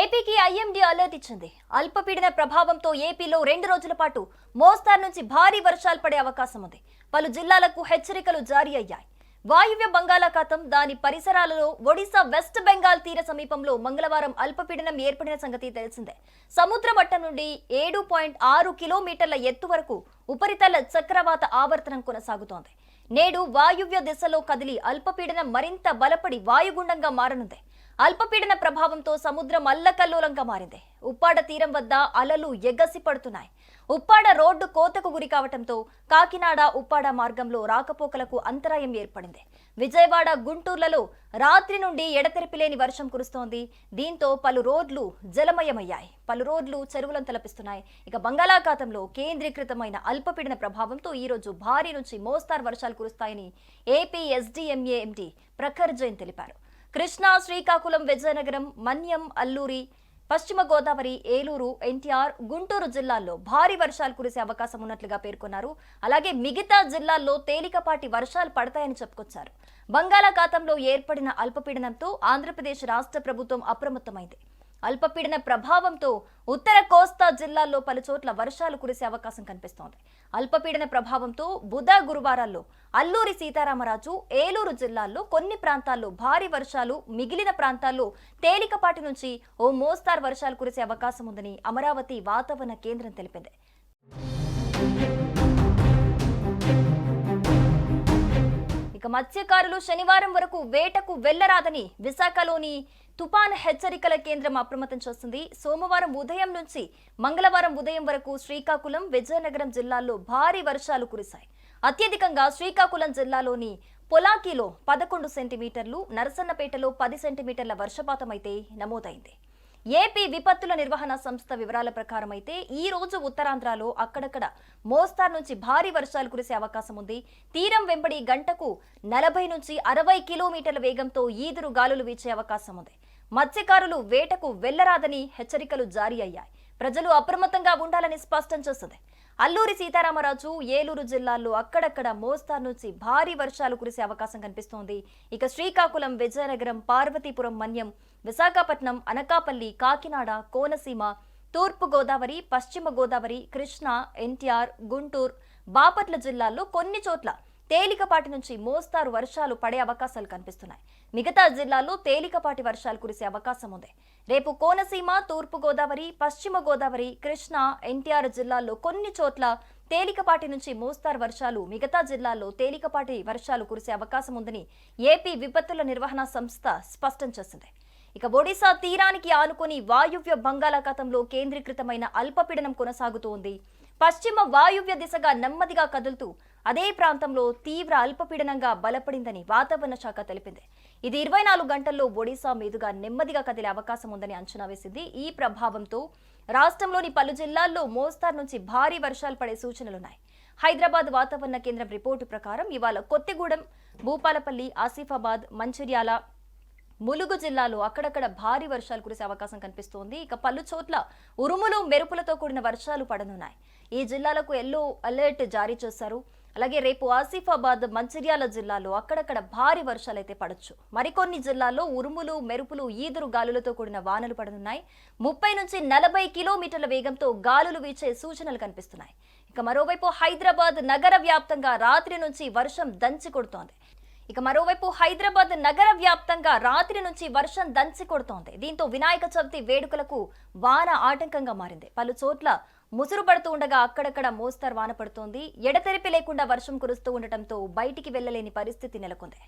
ఏపీకి IMD alert ఇచ్చింది. అల్పపీడన ప్రభావంతో ఏపీలో రెండు రోజుల పాటు మోస్తారు నుంచి భారీ వర్షాలు పడే అవకాశం ఉంది. పలు జిల్లాలకు హెచ్చరికలు జారీ అయ్యాయి. వాయువ్య బంగాళాఖాతం దాని పరిసరాలలో ఒడిశా వెస్ట్ బెంగాల్ తీర సమీపంలో మంగళవారం అల్పపీడనం ఏర్పడిన సంగతి తెలిసిందే. సముద్ర మట్టం నుండి ఏడు పాయింట్ ఆరు కిలోమీటర్ల ఎత్తు వరకు ఉపరితల చక్రవాత ఆవర్తనం కొనసాగుతోంది. నేడు వాయువ్య దిశలో కదిలి అల్పపీడనం మరింత బలపడి వాయుగుండంగా మారనుంది. అల్పపీడన ప్రభావంతో సముద్రం అల్లకల్లోలంగా మారింది. ఉప్పాడ తీరం వద్ద అలలు ఎగసి పడుతున్నాయి ఉప్పాడ రోడ్డు కోతకు గురి కావటంతో కాకినాడ ఉప్పాడ మార్గంలో రాకపోకలకు అంతరాయం ఏర్పడింది. విజయవాడ గుంటూర్లలో రాత్రి నుండి ఎడతెరిపి లేని వర్షం కురుస్తోంది. దీంతో పలు రోడ్లు జలమయమయ్యాయి. పలు రోడ్లు చెరువులను తలపిస్తున్నాయి. ఇక బంగాళాఖాతంలో కేంద్రీకృతమైన అల్పపీడన ప్రభావంతో ఈ రోజు భారీ నుంచి మోస్తారు వర్షాలు కురుస్తాయని AP SDMA MD Prakhar Jain తెలిపారు. కృష్ణా శ్రీకాకుళం విజయనగరం మన్యం అల్లూరి పశ్చిమ గోదావరి ఏలూరు ఎన్టీఆర్ గుంటూరు జిల్లాల్లో భారీ వర్షాలు కురిసే అవకాశం ఉన్నట్లుగా పేర్కొన్నారు. అలాగే మిగతా జిల్లాల్లో తేలికపాటి వర్షాలు పడతాయని చెప్పుకొచ్చారు. బంగాళాఖాతంలో ఏర్పడిన అల్పపీడనంతో ఆంధ్రప్రదేశ్ రాష్ట్ర ప్రభుత్వం అప్రమత్తమైంది. అల్పపీడన ప్రభావంతో ఉత్తర కోస్తా జిల్లాల్లో పలు చోట్ల వర్షాలు కురిసే అవకాశం కనిపిస్తోంది. అల్పపీడన ప్రభావంతో బుధ గురువారాల్లో అల్లూరి సీతారామరాజు ఏలూరు జిల్లాల్లో కొన్ని ప్రాంతాల్లో భారీ వర్షాలు మిగిలిన ప్రాంతాల్లో తేలికపాటి నుంచి ఓ మోస్తారు వర్షాలు కురిసే అవకాశం ఉందని అమరావతి వాతావరణ కేంద్రం తెలిపింది. ఇక మత్స్యకారులు శనివారం వరకు వేటకు వెళ్ళరాదని విశాఖలోని తుపాన్ హెచ్చరికల కేంద్రం అప్రమత్తం చేస్తుంది. సోమవారం ఉదయం నుంచి మంగళవారం ఉదయం వరకు శ్రీకాకుళం విజయనగరం జిల్లాల్లో భారీ వర్షాలు కురిశాయి. అత్యధికంగా శ్రీకాకుళం జిల్లాలోని పొలాకిలో పదకొండు సెంటీమీటర్లు నరసన్నపేటలో పది సెంటీమీటర్ల వర్షపాతం అయితే నమోదైంది. ఏపీ విపత్తుల నిర్వహణ సంస్థ వివరాల ప్రకారం అయితే ఈ రోజు ఉత్తరాంధ్రలో అక్కడక్కడ మోస్తారు నుంచి భారీ వర్షాలు కురిసే అవకాశం ఉంది. తీరం వెంబడి గంటకు నలభై నుంచి అరవై కిలోమీటర్ల వేగంతో ఈదురు గాలులు వీచే అవకాశం ఉంది. మత్స్యకారులు వేటకు వెళ్ళరాదని హెచ్చరికలు జారీ అయ్యాయి. ప్రజలు అప్రమత్తంగా ఉండాలని స్పష్టం చేస్తుంది అల్లూరి సీతారామరాజు ఏలూరు జిల్లాల్లో అక్కడక్కడ మోస్తారు నుంచి భారీ వర్షాలు కురిసే అవకాశం కనిపిస్తోంది. ఇక శ్రీకాకుళం విజయనగరం పార్వతీపురం మన్యం విశాఖపట్నం అనకాపల్లి కాకినాడ కోనసీమ తూర్పు గోదావరి పశ్చిమ గోదావరి కృష్ణా ఎన్టీఆర్ గుంటూరు బాపట్ల జిల్లాల్లో కొన్ని చోట్ల తేలికపాటి నుంచి మోస్తారు వర్షాలు పడే అవకాశాలు కనిపిస్తున్నాయి. మిగతా జిల్లాల్లో తేలికపాటి వర్షాలు కురిసే అవకాశం ఉంది. రేపు కోనసీమ తూర్పు గోదావరి పశ్చిమ గోదావరి కృష్ణా ఎన్టీఆర్ జిల్లాల్లో కొన్ని చోట్ల తేలికపాటి నుంచి మోస్తారు వర్షాలు మిగతా జిల్లాల్లో తేలికపాటి వర్షాలు కురిసే అవకాశం ఉందని ఏపీ విపత్తుల నిర్వహణ సంస్థ స్పష్టం చేసింది. ఇక ఒడిశా తీరానికి ఆనుకుని వాయువ్య బంగాళాఖాతంలో కేంద్రీకృతమైన అల్పపీడనం కొనసాగుతోంది. పశ్చిమ వాయువ్య దిశగా నెమ్మదిగా కదులుతూ అదే ప్రాంతంలో తీవ్ర అల్పపీడనంగా బలపడిందని వాతావరణ శాఖ తెలిపింది. ఇది ఇరవై నాలుగు గంటల్లో ఒడిశా మీదుగా నెమ్మదిగా కదిలే అవకాశం ఉందని అంచనా వేసింది. ఈ ప్రభావంతో రాష్ట్రంలోని పలు జిల్లాల్లో మోస్తారు నుంచి భారీ వర్షాలు పడే సూచనలున్నాయి. హైదరాబాద్ వాతావరణ కేంద్రం రిపోర్టు ప్రకారం ఇవాళ కొత్తగూడెం భూపాలపల్లి ఆసిఫాబాద్ మంచిర్యాల ములుగు జిల్లాలో అక్కడక్కడ భారీ వర్షాలు కురిసే అవకాశం కనిపిస్తోంది. ఇక పలు చోట్ల ఉరుములు మెరుపులతో కూడిన వర్షాలు పడనున్నాయి. ఈ జిల్లాలకు ఎల్లో అలర్ట్ జారీ చేశారు. అలాగే రేపు ఆసిఫాబాద్ మంచిర్యాల జిల్లాలో అక్కడక్కడ భారీ వర్షాలు అయితే పడొచ్చు. మరికొన్ని జిల్లాల్లో ఉరుములు మెరుపులు ఈదురు గాలులతో కూడిన వానలు పడనున్నాయి. ముప్పై నుంచి నలభై కిలోమీటర్ల వేగంతో గాలులు వీచే సూచనలు కనిపిస్తున్నాయి. ఇక మరోవైపు హైదరాబాద్ నగర వ్యాప్తంగా రాత్రి నుంచి వర్షం దంచి కొడుతోంది. ఇక మరోవైపు హైదరాబాద్ నగర వ్యాప్తంగా రాత్రి నుంచి వర్షం దంచి కొడుతోంది. దీంతో వినాయక చవితి వేడుకలకు వాన ఆటంకంగా మారింది. పలు చోట్ల ముసురు పడుతూ ఉండగా అక్కడక్కడ మోస్తారు వాన పడుతోంది. ఎడతెరిపి లేకుండా వర్షం కురుస్తూ ఉండటంతో బయటికి వెళ్ళలేని పరిస్థితి నెలకొంది.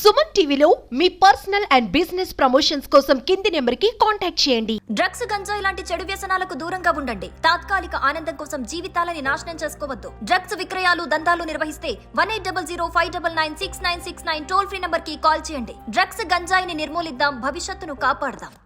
సుమన్ టీవీలో మీ పర్సనల్ అండ్ బిజినెస్ ప్రమోషన్స్ కోసం కింది నెంబర్కి కాంటాక్ట్ చేయండి. డ్రగ్స్ గంజాయి లాంటి చెడు వ్యసనాలకు దూరంగా ఉండండి. తాత్కాలిక ఆనందం కోసం జీవితాలని నాశనం చేసుకోవద్దు. డ్రగ్స్ విక్రయాలు దందాలు నిర్వహిస్తే one eight double zero five double nine six nine six nine toll free నంబర్కి కాల్ చేయండి. డ్రగ్స్ గంజాయిని నిర్మూలిద్దాం భవిష్యత్తును కాపాడదాం.